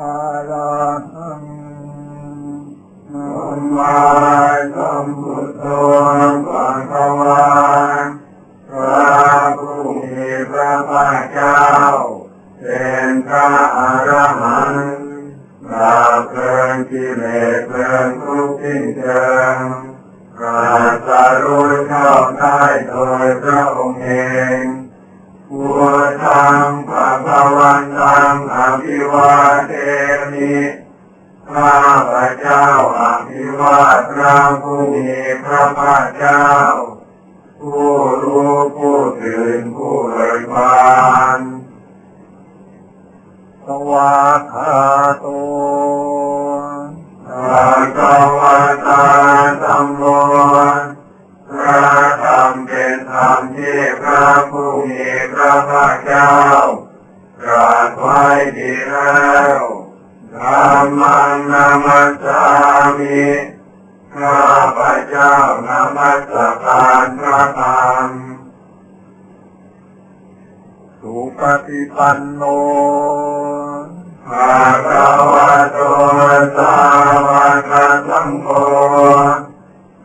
อะระหังสัมมาสัมพุทโธภะคะวะพระผู้มีพระภาคเจ้าเป็นพระอรหันต์ปราเพลิงกิเลสเพลิงทุกข์สิ้นเชิงปราศจารู้ชอบได้โดยพระองค์เองพุทธังภะคะวัน งอภิวาเทมิข้าพระเจ้าอภิวาทพระผู้มีพระภาคเจ้า ผู้รู้ผู้ตื่นผู้เบิกบานสวาคาโตพระกวาตาสัมโมพระธรรมเป็นธรรมที่พระผู้มีพระภาคเจ้า ตรัสไว้ดีแล้วธรรมังนามัสสามิข้าพระเจ้านามัสการพระธรรมสุปฏิปันโนภะควะโตสาวกสังโฆ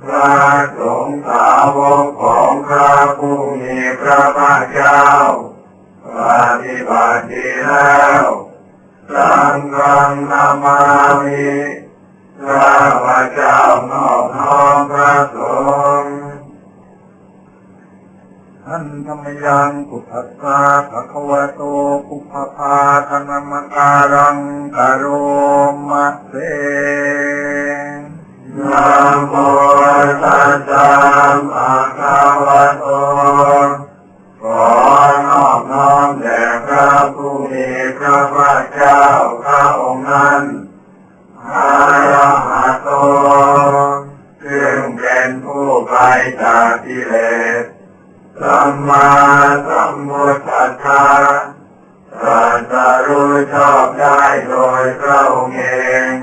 พระสงฆ์สาวกของพระผู้มีพระภาคเจ้า ปฏิบัติดีแล้วสังฆนามามิข้าพระเจ้านอบน้อมพระสงฆ์ท่านธรรมยังพุทธัสสะภะคะวะโตปุพพภาธนมการังกโรมะเสนะโมตัสสะภะคะวะโต แด่พระผู้มีพระภาคเจ้าพระองค์นั้นอาระหะโตซึ่งเป็นผู้ไกลจากกิเลสสัมมาสัมพุทธัสสะตรัสรู้ชอบได้โดยพระองค์เอง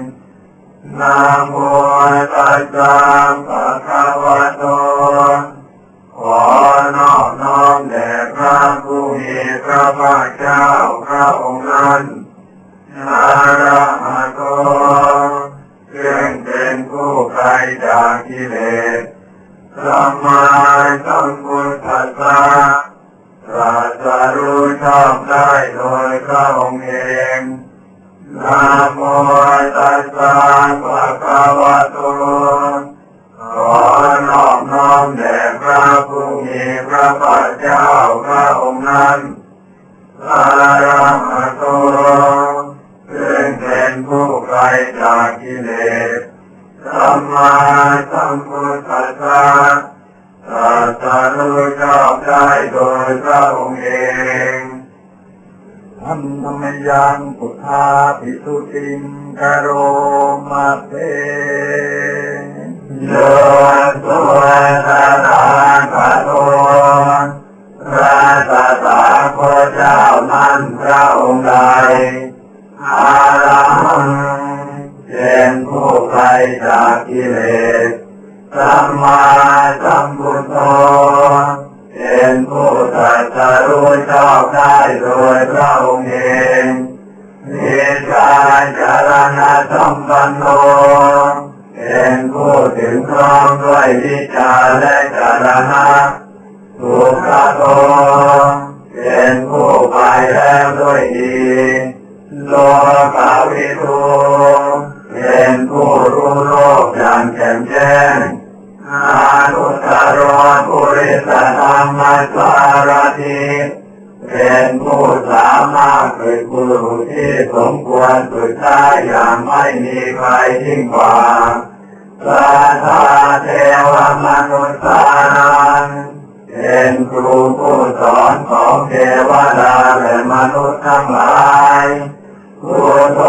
นะโมตัสสะภะคะวะโต มแด่พระผู้มีพระภาคเจ้าพระองค์นั้นอาระหะโตซึ่งเป็นผู้ไกลจากกิเลสสัมมาสัมพุทธัสสะตรัสรู้ชอบได้โดยพระองค์เองนะโมตัสสะภะคะวะโตขอนอบน้อมแด่ มีพระภาคเจ้าพระองค์นั้นอาระหะโตซึ่งเป็นผู้ไกลจากกิเลสสัมมาสัมพุทธัสสะตรัสรู้ชอบได้โดยพระองค์เองท่านธรรมยังพุทธาภิสุติงกโรมะเส โยสุตตาคาโตพระตถาคตเจ้านั้นพระองค์ใดอารังเป็นผู้ไกลจากกิเลสสัมมาสัมพุทโธเป็นผู้ตรัสรู้ชอบได้โดยพระองค์เองมีการจารณะสัมปันโน เป็นผู้ถึงพร้อมด้วยวิชาและจารณะสุขโตเป็นผู้ไปแล้วด้วยดีโลกาวิทูเป็นผู้รู้โลกอย่างแจ่มแจ้งอานุตตรปุริสธรรมสารถิเป็นผู้สามารถเป็นบุรุษที่สมควรฝึกได้อย่างไม่มีใครยิ่งกว่า สัทธาเทวมนุษย์สานังเป็นครูผู้สอนของเทวดาและมนุษย์ทั้งหลายผู้โต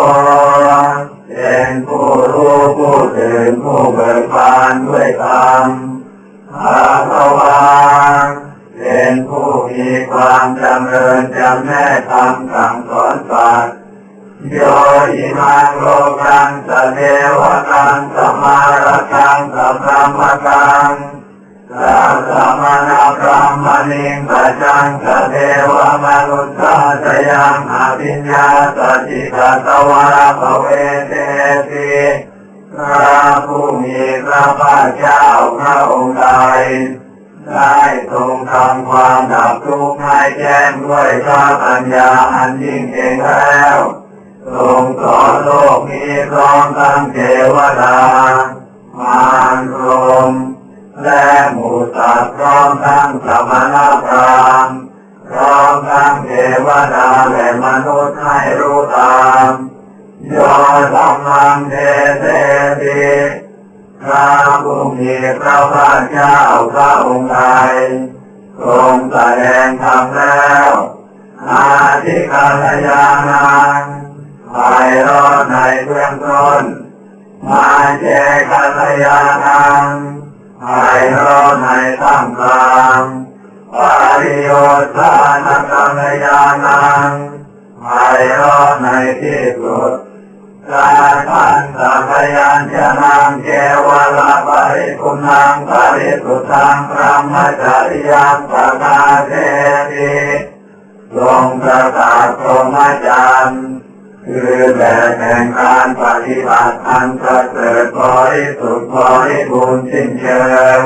เป็นผู้รู้ผู้ตื่นผู้เบิกบานด้วยธรรมอาภวังเป็นผู้มีความจำเริญจำแนกธรรมสั่งสอนสัตว์ โยอิมังโลกังสเทวกังสมารกังสัพพมกังสสัพพมนาพรหมณิงปัจจังกเทวมนุษย์สยังอภิญญาสจิตตวาภเวเตติพระผู้มีพระภาคเจ้าพระองค์ใดได้ทรงทำความดับทุกข์ให้แจ้งด้วยพระปัญญาอันยิ่งเองแล้ว ทรงสอนโลกนี้พร้อมทั้งเทวดามารพรมและหมูสัตว์พร้อมทั้งสมณพราหมณ์พร้อมทั้งเทวดาและมนุษย์ให้รู้ตามยอธรรมังเทเทติพระผู้มีพระภาคเจ้าพระองค์ใดทรงแสดงธรรมแล้วอาทิกาลยานัง ภายรอดในเบื้องต้น มาเจกัลยาณังภายรอดในท่ามกลางปาริโยธานักัลยาณังภายรอดในที่สุดการพันสัพยัญชนะเกวลาปริคุณังปริสุทธังพระมจริยังปะกาเทติทรงประกาศพรหมจรรย์ คือแบบแห่งการปฏิบัติอันประเสริฐบริสุทธิ์บริบูรณ์สิ้นเชิง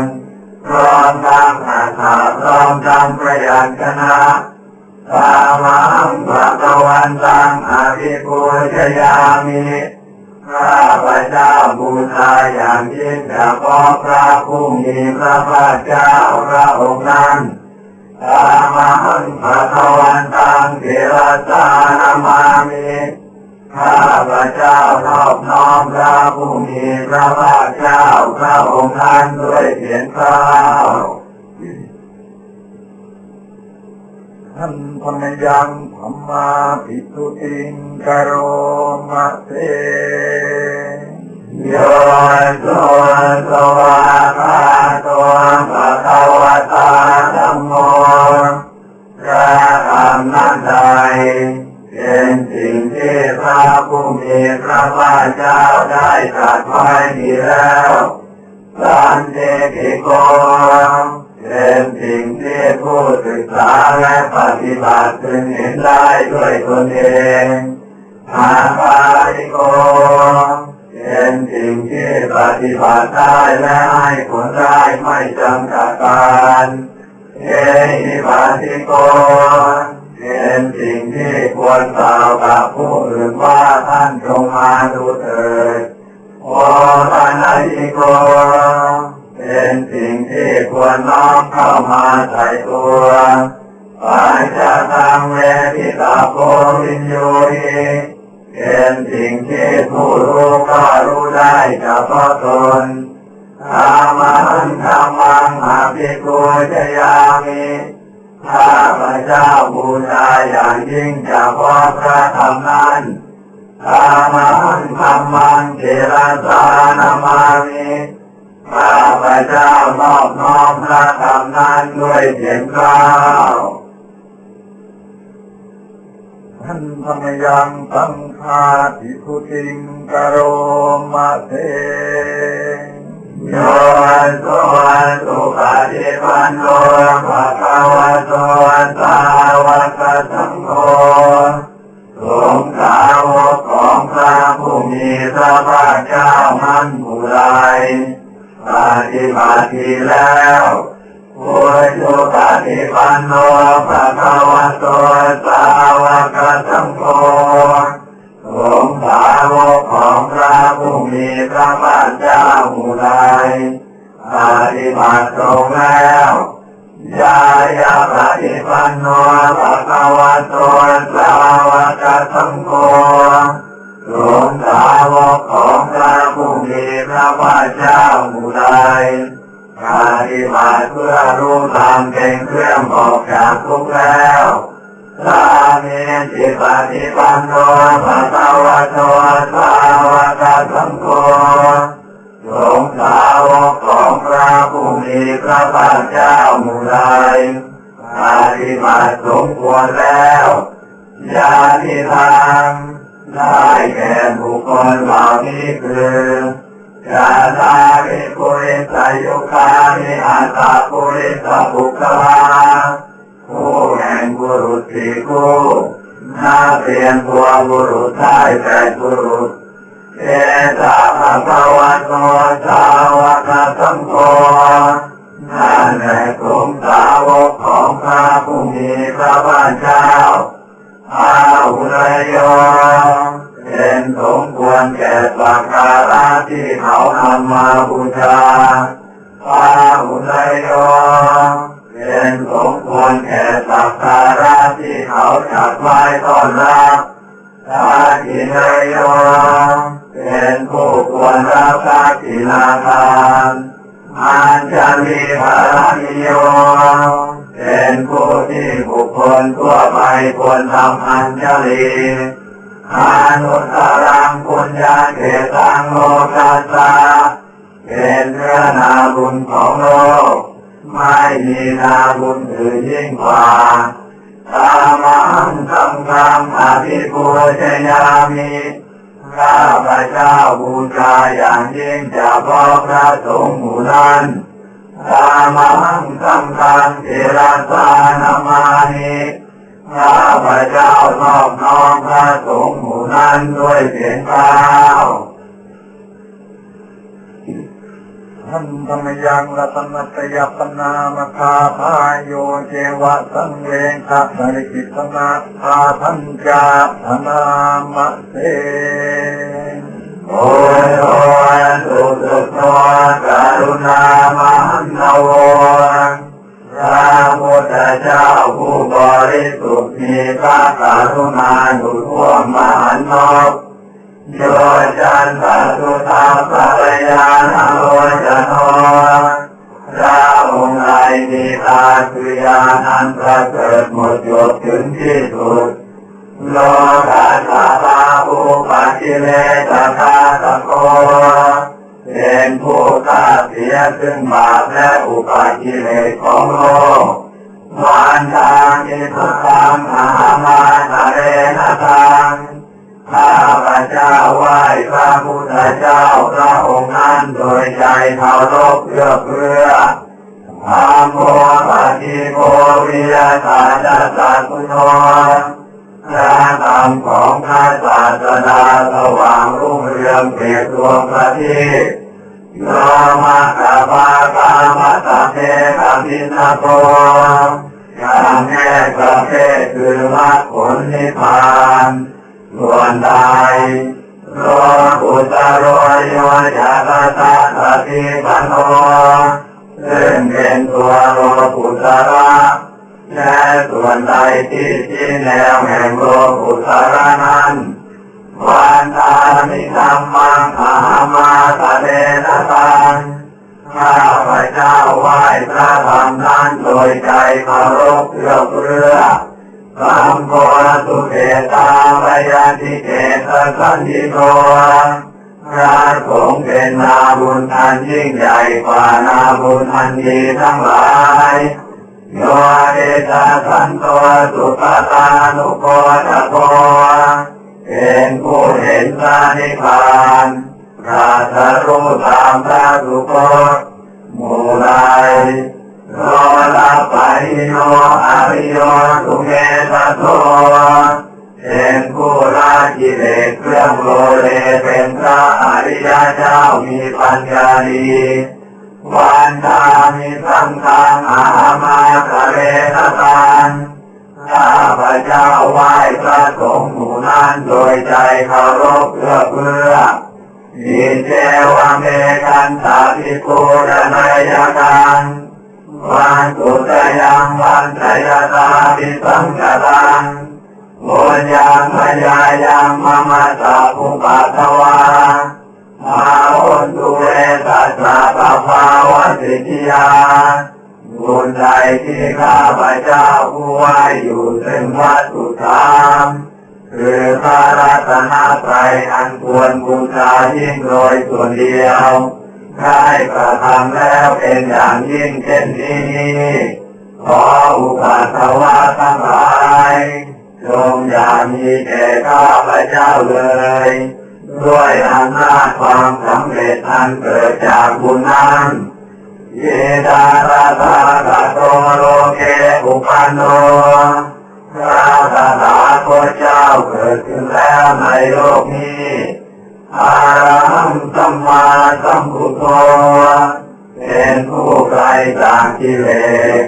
พร้อมทั้งอาถาพร้อมทั้งประหยัดชนะตามังพระตวันตังอภิปูชยามิข้าพระเจ้าบูชาอย่างยิ่งเฉพาะพระผู้มีพระภาคเจ้าพระองค์นั้นตามังพระตวันตังเทระสานามามิ ข้าพระเจ้านอบน้อมพระผู้มีพระภาคเจ้าพระองค์ท่านด้วยเสียงกล้าท่านพมยังธรรมาภิกษุติงกโรมะเตโยโสสวาคาโตภะคะวะตาธัมโมพระธรรมนั้นใด เป็นสิ่งที่พระผู้มีพระภาคเจ้าได้ตรัสไว้ดีแล้วสันเจกิโกเป็นสิ่งที่ผู้ศึกษาและปฏิบัติจึงเห็นได้ด้วยตนเองอาภาริโกเป็นสิ่งที่ปฏิบัติได้และให้ผลได้ไม่จำกัดการเอหิปาติโก เป็นสิ่งที่ควรกล่าวกับผู้อื่นว่าท่านจงมาดูเถิดโอปานาติโกเป็นสิ่งที่ควรน้อมเข้ามาใส่ตัวปัญจตังเวทิตาโพวินโยหิเป็นสิ่งที่ผู้รู้ก็รู้ได้เฉพาะตนธรรมันธรรมังอภิกูชยามิ ข้าพระเจ้าบูชาอย่างยิ่งเฉพาพระธรรมนั้นธรรมันธรรมังเทระสานามามิข้าพระเจ้านอบน้อมพระธรรมนั้นด้วยเสียงกล้าวท่านพมยังสังฆาภิกษุติงกโรมะเตโยโสสุปฏิปันโนภะคะวะโตสาวกสังโฆสงฆ์สาวกของพระผู้มีพระภาคเจ้ามันผู้ใดปฏิบัติแล้วผู้สุปฏิปันโนภะคะวะโตสาวกสังโฆสงฆ์สาวกของพระผู้มีพระภาคเจ้าผู้ใดปฏิบัติตรงแล้ว ยายาปฏิปันโนภะคะวะโตสาวกสังโฆสงฆ์สาวกของพระผู้มีพระภาคเจ้าผู้ใดปฏิบัติเพื่อรู้ตามเป็นเครื่องออกจากทุกแล้วสามีจิปฏิปันโนภะคะวะโตสาวกสังโฆ สงสาวกของพระผู้มีพระภาคเจ้ามู่ใดปฏิบัติสมควรแล้วญาติทางได้แก่บุคคลเหล่านี้คือกาตาริปุริสายุคานิอัตตาปุริสบุคลาผู้แห่งบุรุษสี่คู่น่าเปลี่ยนตัวบุรุษได้แต่บุรุษ เอตาภะคะวะโตสาวกสังโฆนั่นแหละกลุ่มสาวกของพระผู้มีพระภาคเจ้าอาหุนยโยเป็นสมควรแก่สักการะที่เขานำมาบูชาอาหุนยโยเป็นสมควรแก่สักการะที่เขาจัดไว้ต้อนรับอาทินยโย เป็นผู้ควรรับสักกินาทานอัญชลีภาริโยเป็นผู้ที่บุคคลทั่วไปควรทำอัญชลีอานุสรังปุญญาเกตังโลกัสสะเป็นเนื้อนาบุญของโลก ไม่มีนาบุญอื่นยิ่งกว่าตามังคำคำอภิปูชยามิ ข้าพระเจ้าบูชาอย่างยิ่งจะพอพระสงฆ์หมู่นั้นตามังสังฆังเทระสานามานิข้าพระเจ้านอบน้อมพระสงฆ์หมู่นั้นด้วยเสียงกล่า ท่านธรรมยังรัตนัตยปนามคาพาโยเจวะสังเวงคะสริกิตนาคาทัญจาธนามะเสโอ้ยโอ้ยสุสุโตกรุณามหันนโวพระพุทธเจ้าผู้บริสุทธิ์มีพระกรุณาอยู่ทั่วมหันนบ โยจันตสุตาภรยานาโลจโนพระองค์ใดมีตาคือญาณอันประเสริฐหมดจดถึงที่สุดโลกาสาตาภูปัจจิเลสคาตะโกเป็นผู้ฆ่าเสียซึ่งบาปและอุปาจิเลของโลกวันทางอิทุตังอามาตะเรนะตัง ข้าพระเจ้าไหว้พระพุทธเจ้าพระองค์นั้นโดยใจเคารพเพื่อเพื่อธรรมโมปฏิโกวิยาตาจัสสะคุโนพระธรรมของพระศาสดาสว่างรุ่งเรืองเปรียบดวงประทีปโยมะกะปาตามัตตะเทกะพินาโกการแก้ประเภทคือมรรคผลนิพพาน วนใดโลกุตโรโยจักตะปฏิปันโนซึ่งเป็นตัวโลกุตระและส่วนใดที่ที่แนวแห่งโลกุตระนั้นวันตามิธรรมังอามาตะเดนะตังข้าพระเจ้าไหว้พระธรรมนั้นโดยใจเคารพเพื่อเพื่อ สัมโพสุเกตาปยาติเกตสันติโกพระสงฆ์เป็นนาบุญอันยิ่งใหญ่กว่านาบุญอันดีทั้งหลายโยเอตาสันโตสุปตานุโกตะโกเป็นผู้เห็นพระนิพพานพระสรู้ตามพระสุคตหมู่ใด โลละปะหิโนอริโยสุเมตโตเป็นผู้ละกิเลสเครื่องโลเลเป็นพระอริยเจ้ามีปัญญาดีวันทามิสังฆังอามาคาเรนตังข้าพระเจ้าไหว้พระสงฆ์หมู่นั้นโดยใจเคารพเพื่อเพื่ออิเจวเมกันตาภิปุรนายกัน วันตุตยังวันตยตาภิสังกตังบุญยังพยายังมมะตาภุปัตวามาอุตุเรตัสสะปะภาวะสิทธิยาบุญใดที่ข้าพระเจ้าผู้ไหวอยู่ซึ่งวัตถุธรรมคือพระรัตนตรัยอันควรบูชายิ่งโดยส่วนเดียว ได้กระทำแล้วเป็นอย่างยิ่งเช่นนี้ขออุปัสสวะทั้งหลายจงอย่ามีแก่ข้าพระเจ้าเลย ด้วยอำนาจความสำเร็จอันเกิดจากบุญนั้นเยดาราธาตโตโลเกอุปันโนพระตถาคตเจ้าเกิดขึ้นแล้วในโลกนี้ อารังสัมมาสัมพุทโธเป็นผู้ไกลจากกิเลส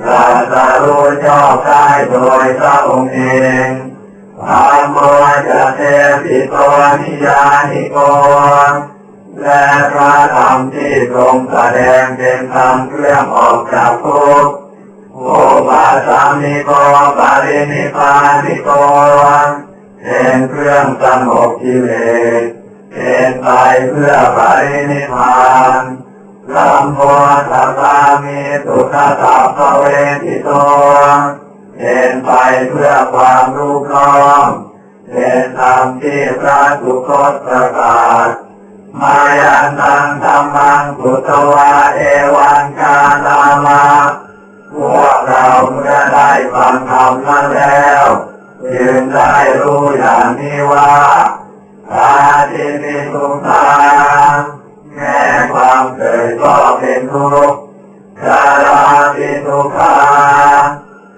ตรัสรู้ชอบได้โดยพระองค์เองธรรมโมจะเทปิโตนิยานิโกและพระธรรมที่ทรงแสดงเป็นธรรมเครื่องออกจากทุกข์โอปาสามิโกปารินิพพานิโกเป็นเครื่องสงบกิเลส เป็นไปเพื่อปรินิพพานสัมโพธารามิสุขตาภเวทิโตเป็นไปเพื่อความรู้พร้อมเป็นธรรมที่พระสุคตประกาศมายันตังธรรมังพุทธวาเอวังกาลามาพวกเราเมื่อได้ฟังธรรมนั้นแล้ว จึงได้รู้อย่างนี้ว่า มีทุกทาแม้ความเกิดก็เป็นทุกข์ชาราเป็นทุกขา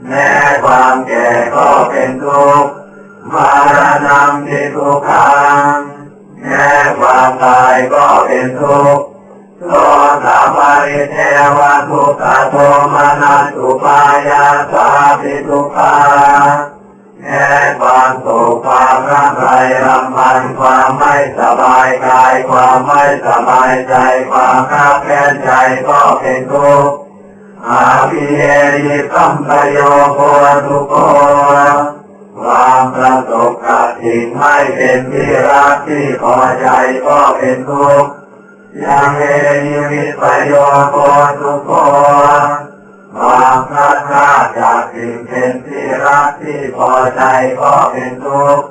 แม้ความแก่ก็เป็นทุกข์มารณะเป็นทุกขังแม้ความตายก็เป็นทุกข์โทสะปริเทวทุกขโทมานัสสุปายาสาปิทุกขา ร่ำไรรำพันความไม่สบายกาย ความไม่สบายใจ ความขับแค้นใจก็เป็นทุกข์อาภิเยริสัมปโยโคทุกโคความประสบกับสิ่งไม่เป็นที่รักที่พอใจก็เป็นทุกข์ยังเอยิมิประโยชน์ทุกคนความพลาดพลาดจากสิ่งเป็นที่รักที่พอใจก็เป็นทุกข์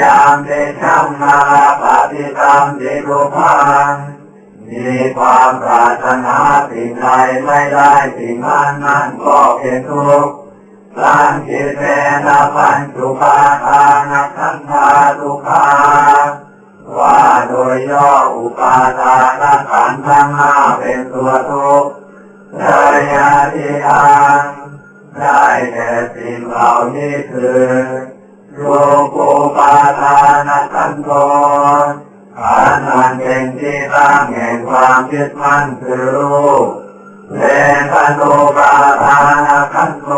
ยามเดชัมนาปฏิตามเดรุพังมีความปรารถนาสิ่งใดไม่ได้สิ่งนั้นนั้นก็เป็นทุกข์สังกิเตนะปัญจุปาทานัขันธาทุกขาว่าโดยย่ออุปาทานขันธ์ทั้งห้าเป็นตัวทุกข์ระยะที่ทางได้แก่สิ่งเหล่านี้คือ ความยึดมั่นคือรูปเวทนุปาทานขันโต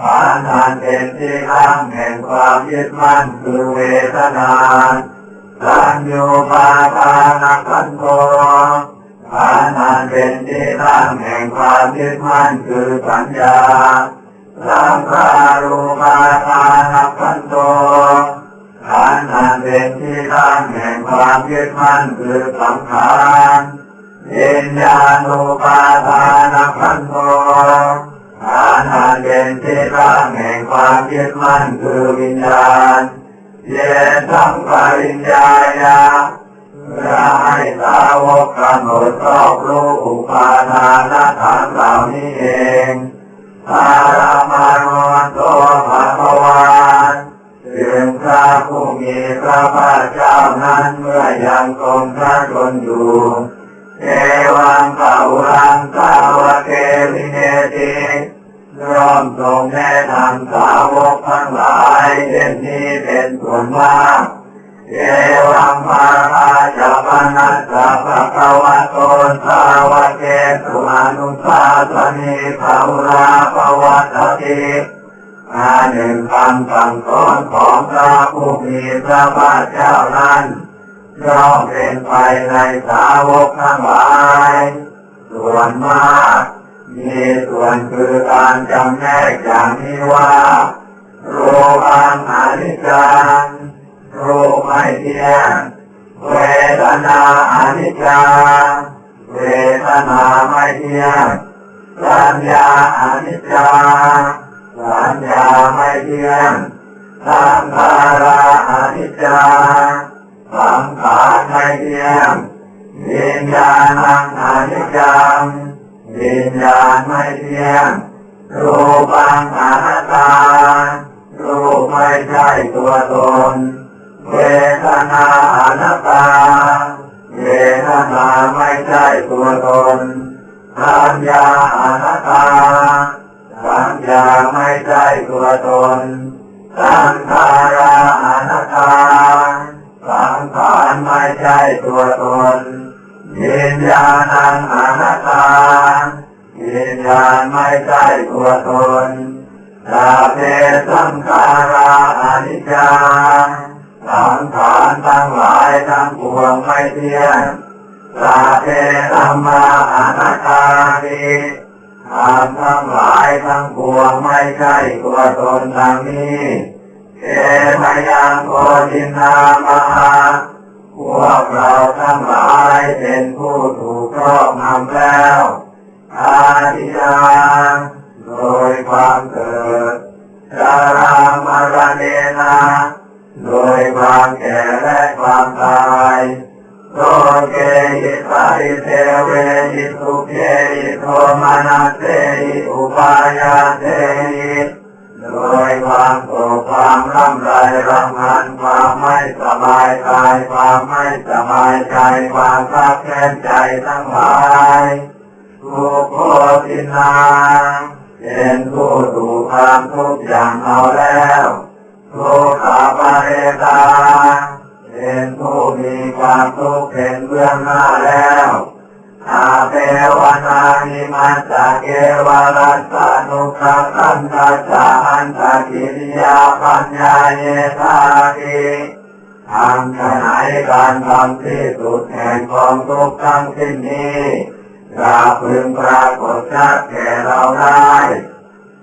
ปานทานเป็นที่ข้างแห่งความยึดมั่นคือเวทนาสัญญูปาทานขันโตปานทานเป็นที่ข้างแห่งความยึดมั่นคือสัญญาสังขารูปาทานขันโต ปานานเป็นที่ข้างแห่งความยึดมั่นคือสังขารวิญญาณุปาทานขันโตฐานานเป็นที่ตั้งแห่งความยึดมั่นคือวิญญาณเยสังปริญญาญาเราให้สาวกกำหนดรอบรู้อุปาทานฐานเหล่านี้เองอารามานนโตภะคะวาน ถึงพระผู้มีพระภาคเจ้านั้นเมื่อยังคงพระชนอยู่เอวังปะอุรังสาวะเกวิเนติร่อมทรงแนะนำสาวกทั้งหลายเช่นนี้เป็นส่วนมากเอวังมาราชาปนัสสะภะคะวะโตสาวเกสุอานุสาสนีภาวราภวัตติ อาหนึ่งคำสั่งสอนของพระผู้มีพระภาคเจ้านั้นย่อมเป็นไปในสาวกทั้งหลาย ส่วนมาก มีส่วนคือการจำแนกอย่างนี้ว่าโรคังอนิจจังโรคไม่เที่ยงเวทนาอนิจจังเวทนาไม่เที่ยงสัญญาอนิจจัง สัญญาไม่เที่ยงสังขาราอนิจจังสังขารไม่เที่ยงวิญญาณังอนิจจังวิญญาณไม่เที่ยงรูปังอนัตตารูปไม่ใช่ตัวตน เวทนาอนัตตา เวทนาไม่ใช่ตัวตนสัญญาอนัตตา สัญญาไม่ใช่ตัวตน สังขารานัตตาสังขารไม่ใช่ตัวตนวิญญาณังอนัตตาวิญญาณไม่ใช่ตัวตนสาเพสังขาราอนิจจาสังขารทั้งหลายทั้งปวงไม่เที่ยงสาเพธรรมาอนัตตานิ ธรรมทั้งหลายทั้งปวงไม่ใช่ตัวตนดังนี้เอมยังโกจินามหาพวกเราทั้งหลายเป็นผู้ถูกครอบงำแล้วอาทิยังโดยความเกิดจารามรเนนาโดยความแก่และความตาย โลเกหิสาริเทเวหิสุเกหิโทมานาเตหิอุปายาเตหิโดยความโศกความร่ำไรรำพันความไม่สบายกายความไม่สบายใจความทับแค้นใจทั้งหลายทุกโคตินาเป็นผู้ถูความทุกอย่างเอาแล้วทุกขาปเรตา เป็นผู้มีความทุกข์เป็นเบื้องหน้าแล้วอาเทวนานิมัสสะเกวรัสสะนุขคันตัสสะอันตกิริยาปัญญาเยธาติทำขณะการทำที่สุดแห่งความทุกข์ทั้งสิ้นนี้อย่าพึงปรากฏชัดแก่เราได้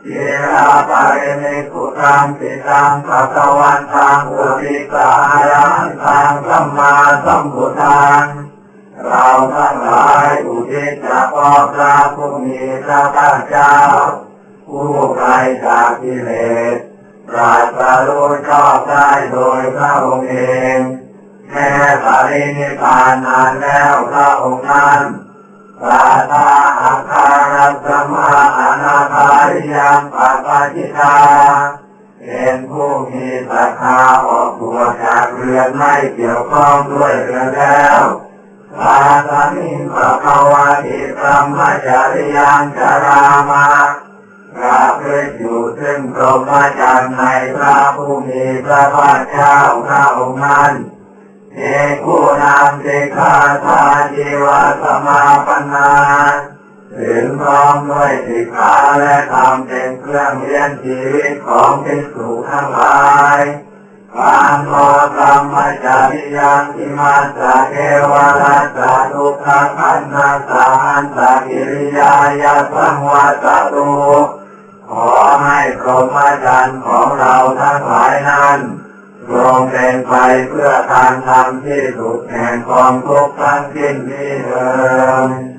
เยราปาริมิกุตังปิตังปัตวันตังอุติสายันตังสัมมาสัมพุทธังเราทั้งหลายอุทิศจะพอพระผู้มีพระภาคเจ้าผู้ไกลจากกิเลสปราศรู้ชอบได้โดยพระองค์เองแม้ปรินิพพานนานแล้วพระองค์นั้น สาธาอาคารัสมาอนาคาริยังปัปปาจิตาเป็นผู้มีศรัทธาออกบวชจากเรือนไม่เกี่ยวข้องด้วยเรือนแล้วสาธามิปะภาวะติธรรมจริยังจารามาพระเพื่ออยู่ซึ่งพรหมจรรย์ในพระผู้มีพระภาคเจ้าพระองค์นั้น เอกุนามเจคาทาจีวาสมาปนาถึงพร้อมด้วยสิกขาและธรรมเป็นเครื่องเลี้ยงชีวิตของภิกษุทั้งหลายการโมกรรมจาริยังอิมาสะเกวารัสสะทุกขคันนาสาหันตะกิริยายาสังวัตตุขอให้พรหมจรรย์ของเราทั้งหลายนั้น รวมเป็นไปเพื่อทางธรรมที่สุดแห่งความทุกข์ทั้งสิ้นนี้เถิด